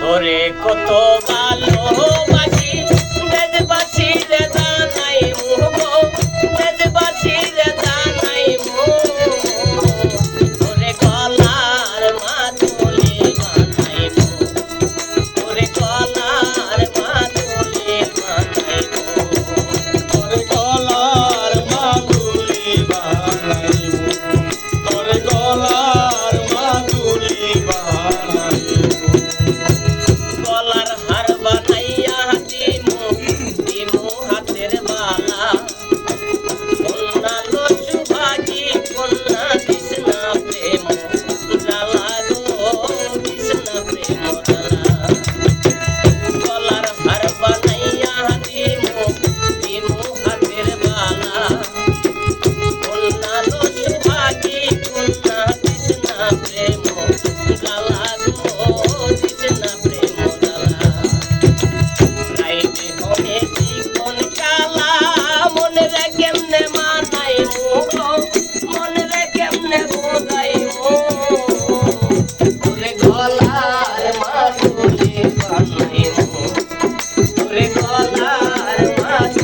তোরে কত ভালো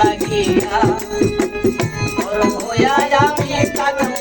লাগিয়া। আমি কাঁদব